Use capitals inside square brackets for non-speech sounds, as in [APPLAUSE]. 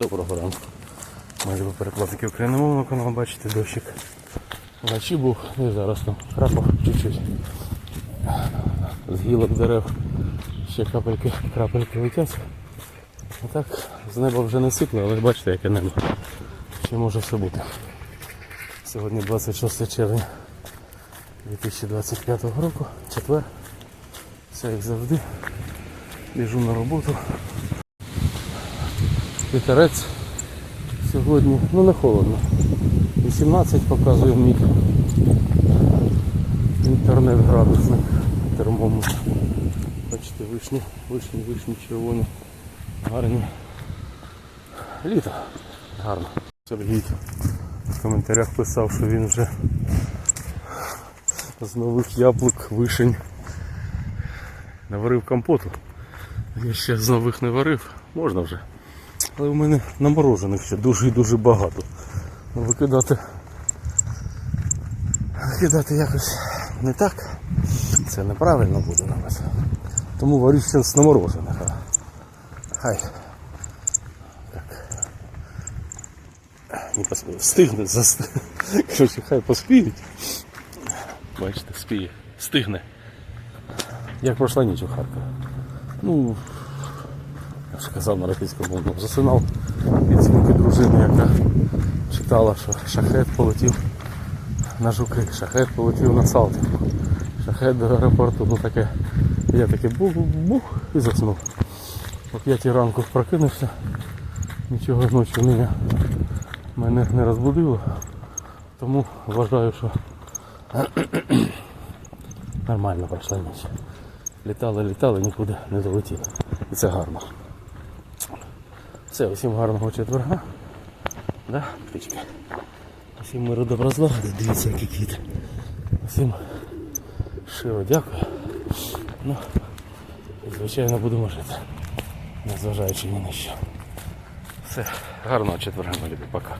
Доброго ранку. Майже ви перекладки україномовного каналу, бачите, дощик. Вночі був, і зараз там крапав чуть-чуть. З гілок дерев ще капельки, крапельки летять. А так з неба вже не сипле, але бачите, яке небо. Ще може все бути. Сьогодні 26 червня 2025 року, четвер. Все як завжди. Біжу на роботу. Вітерець сьогодні, ну не холодно. 18 показує мій інтернет-градусник термометр. Бачите, вишні, вишні, вишні, червоні, гарні. Літо. Гарно. Сергій в коментарях писав, що він вже з нових яблук, вишень наварив компоту. Я ще з нових не варив, можна вже. Але в мене наморожених ще дуже і дуже багато. Ну, Викидати. Викидати якось не так. Це неправильно буде навіть. Тому варю ще з наморожених. Хай. Не поспію. Стигне заст... [LAUGHS] Коротше, хай поспіють. Бачите, спіє. Стигне. Як пройшла ніч у Харкові. Ну, я ж казав на російському мовному, засинав від звуки дружини, яка читала, що шахет полетів на жуки, шахет полетів на Салтівку, шахет до аеропорту, ну таке. Я таке бух-бух і заснув. О п'ятій ранку прокинувся, нічого ночі мене, мене не розбудило, тому вважаю, що нормально пройшла ніч. Літали, літали, нікуди не долетіли. І це гарно. Все, усім гарного четверга. Да, птички? Усім миру добра злагоди, дивіться, які квіти. Усім щиро дякую. Ну, і звичайно будемо жити. Незважаючи ні на що. Все, гарного четверга, мої любі, пока.